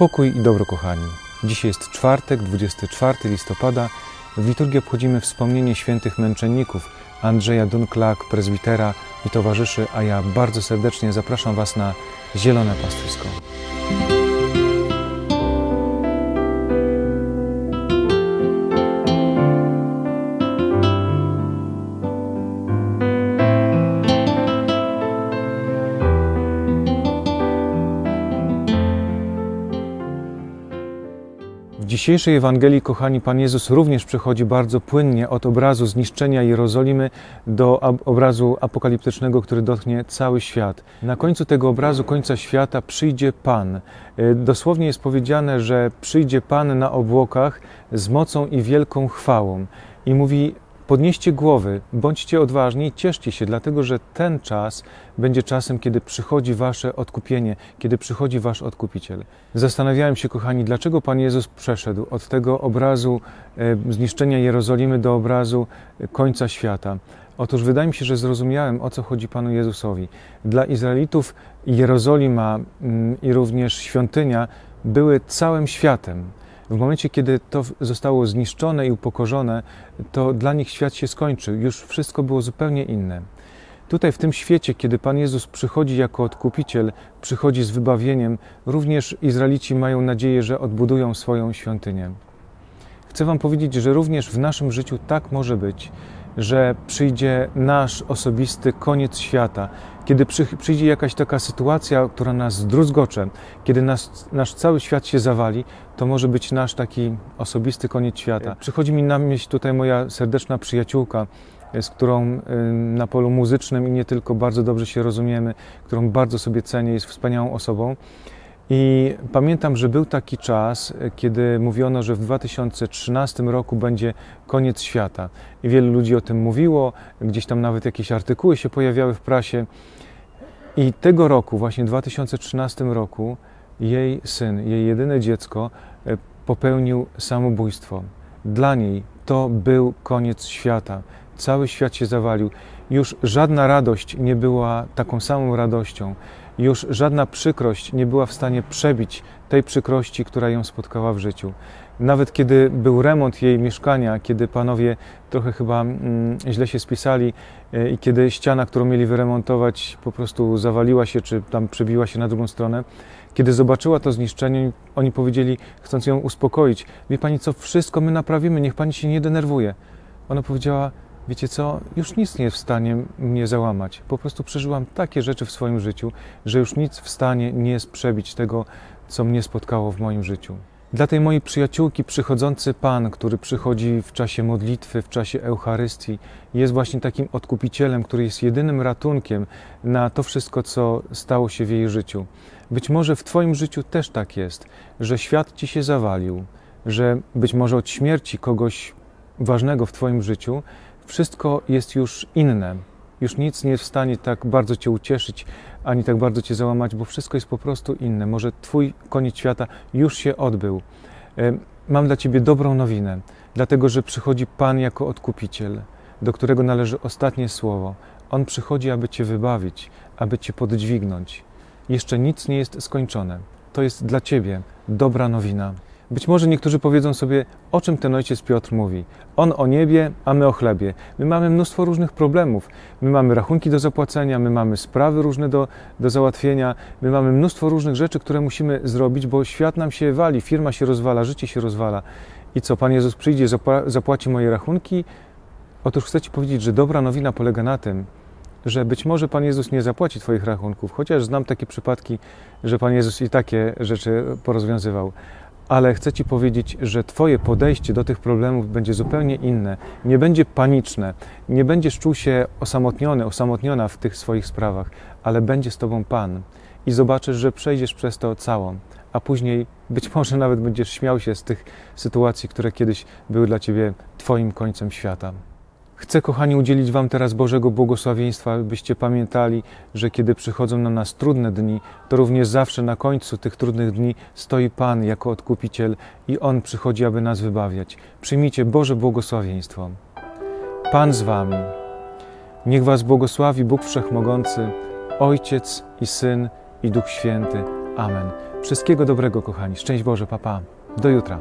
Pokój i dobro, kochani. Dzisiaj jest czwartek, 24 listopada. W liturgii obchodzimy wspomnienie świętych męczenników Andrzeja Dunklak, prezbitera i towarzyszy, a ja bardzo serdecznie zapraszam Was na Zielone Pastwisko. Dzisiejszej Ewangelii, kochani, Pan Jezus również przechodzi bardzo płynnie od obrazu zniszczenia Jerozolimy do obrazu apokaliptycznego, który dotknie cały świat. Na końcu tego obrazu, końca świata, przyjdzie Pan. E, Dosłownie jest powiedziane, że przyjdzie Pan na obłokach z mocą i wielką chwałą. I mówi: Podnieście głowy, bądźcie odważni, cieszcie się, dlatego że ten czas będzie czasem, kiedy przychodzi wasze odkupienie, kiedy przychodzi wasz odkupiciel. Zastanawiałem się, kochani, dlaczego Pan Jezus przeszedł od tego obrazu e, zniszczenia Jerozolimy do obrazu e, końca świata. Otóż wydaje mi się, że zrozumiałem, o co chodzi Panu Jezusowi. Dla Izraelitów Jerozolima mm, i również świątynia były całym światem. W momencie, kiedy to zostało zniszczone i upokorzone, to dla nich świat się skończył. Już wszystko było zupełnie inne. Tutaj w tym świecie, kiedy Pan Jezus przychodzi jako odkupiciel, przychodzi z wybawieniem, również Izraelici mają nadzieję, że odbudują swoją świątynię. Chcę Wam powiedzieć, że również w naszym życiu tak może być, że przyjdzie nasz osobisty koniec świata, kiedy przy, przyjdzie jakaś taka sytuacja, która nas zdruzgocze, kiedy nas, nasz cały świat się zawali, to może być nasz taki osobisty koniec świata. Przychodzi mi na myśl tutaj moja serdeczna przyjaciółka, z którą y, na polu muzycznym i nie tylko bardzo dobrze się rozumiemy, którą bardzo sobie cenię, jest wspaniałą osobą. I pamiętam, że był taki czas, kiedy mówiono, że w 2013 roku będzie koniec świata. I wielu ludzi o tym mówiło, gdzieś tam nawet jakieś artykuły się pojawiały w prasie. I tego roku, właśnie w 2013 roku, jej syn, jej jedyne dziecko e, popełnił samobójstwo. Dla niej to był koniec świata. Cały świat się zawalił. Już żadna radość nie była taką samą radością. Już żadna przykrość nie była w stanie przebić tej przykrości, która ją spotkała w życiu. Nawet kiedy był remont jej mieszkania, kiedy panowie trochę chyba mm, źle się spisali e, i kiedy ściana, którą mieli wyremontować, po prostu zawaliła się, czy tam przebiła się na drugą stronę, kiedy zobaczyła to zniszczenie, oni powiedzieli, chcąc ją uspokoić: Wie pani co, wszystko my naprawimy, niech pani się nie denerwuje. Ona powiedziała: Wiecie co, już nic nie jest w stanie mnie załamać. Po prostu przeżyłam takie rzeczy w swoim życiu, że już nic w stanie nie jest przebić tego, co mnie spotkało w moim życiu. Dla tej mojej przyjaciółki przychodzący Pan, który przychodzi w czasie modlitwy, w czasie Eucharystii, jest właśnie takim odkupicielem, który jest jedynym ratunkiem na to wszystko, co stało się w jej życiu. Być może w Twoim życiu też tak jest, że świat Ci się zawalił, że być może od śmierci kogoś ważnego w Twoim życiu wszystko jest już inne. Już nic nie jest w stanie tak bardzo Cię ucieszyć, ani tak bardzo Cię załamać, bo wszystko jest po prostu inne. Może Twój koniec świata już się odbył. E, Mam dla Ciebie dobrą nowinę, dlatego że przychodzi Pan jako odkupiciel, do którego należy ostatnie słowo. On przychodzi, aby Cię wybawić, aby Cię poddźwignąć. Jeszcze nic nie jest skończone. To jest dla Ciebie dobra nowina. Być może niektórzy powiedzą sobie, o czym ten ojciec Piotr mówi. On o niebie, a my o chlebie. My mamy mnóstwo różnych problemów. My mamy rachunki do zapłacenia, my mamy sprawy różne do, do załatwienia, my mamy mnóstwo różnych rzeczy, które musimy zrobić, bo świat nam się wali, firma się rozwala, życie się rozwala. I co, Pan Jezus przyjdzie, zapła- zapłaci moje rachunki? Otóż chcę Ci powiedzieć, że dobra nowina polega na tym, że być może Pan Jezus nie zapłaci Twoich rachunków, chociaż znam takie przypadki, że Pan Jezus i takie rzeczy porozwiązywał. Ale chcę Ci powiedzieć, że Twoje podejście do tych problemów będzie zupełnie inne. Nie będzie paniczne, nie będziesz czuł się osamotniony, osamotniona w tych swoich sprawach, ale będzie z Tobą Pan. I zobaczysz, że przejdziesz przez to całą, a później być może nawet będziesz śmiał się z tych sytuacji, które kiedyś były dla Ciebie Twoim końcem świata. Chcę, kochani, udzielić Wam teraz Bożego błogosławieństwa, byście pamiętali, że kiedy przychodzą na nas trudne dni, to również zawsze na końcu tych trudnych dni stoi Pan jako odkupiciel i On przychodzi, aby nas wybawiać. Przyjmijcie Boże błogosławieństwo. Pan z Wami. Niech Was błogosławi Bóg Wszechmogący, Ojciec i Syn i Duch Święty. Amen. Wszystkiego dobrego, kochani. Szczęść Boże, papa. Do jutra.